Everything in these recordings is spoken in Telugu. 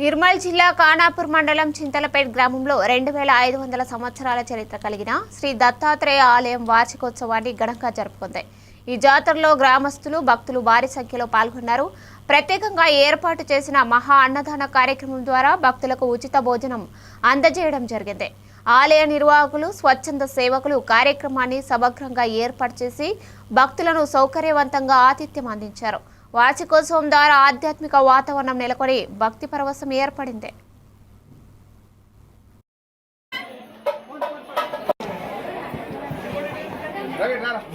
నిర్మల్ జిల్లా కానాపూర్ మండలం చింతలపేట్ గ్రామంలో రెండు వేల ఐదు వందల సంవత్సరాల చరిత్ర కలిగిన శ్రీ దత్తాత్రేయ ఆలయం వార్షికోత్సవాన్ని ఘనంగా జరుపుకుంది. ఈ జాతరలో గ్రామస్తులు భక్తులు భారీ సంఖ్యలో పాల్గొన్నారు. ప్రత్యేకంగా ఏర్పాటు చేసిన మహా అన్నదాన కార్యక్రమం ద్వారా భక్తులకు ఉచిత భోజనం అందజేయడం జరిగింది. ఆలయ నిర్వాహకులు స్వచ్ఛంద సేవకులు కార్యక్రమాన్ని సమగ్రంగా ఏర్పాటు చేసి భక్తులను సౌకర్యవంతంగా ఆతిథ్యం అందించారు. వార్షికోత్సవం ద్వారా ఆధ్యాత్మిక వాతావరణం నెలకొని భక్తి పరవశం ఏర్పడింది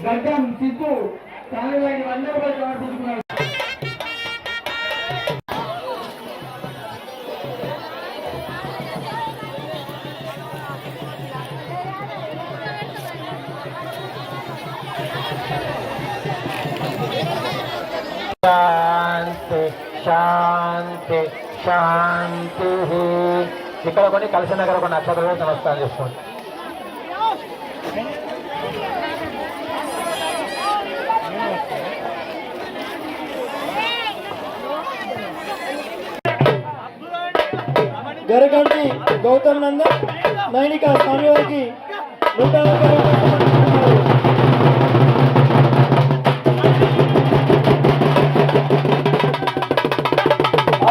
గడ్డం సిద్ధు కాలువైన అందరూ శాంతి శాంతి శాంతి. ఇక్కడ కొన్ని కలిసి నగర కొన్ని నక్షత్రాలు నమస్కారం చేసుకోండి. గరగంటి గౌతమ్ నందన్ నైనిక స్వామివారికి నూట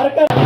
ಸರ್ಕಾರ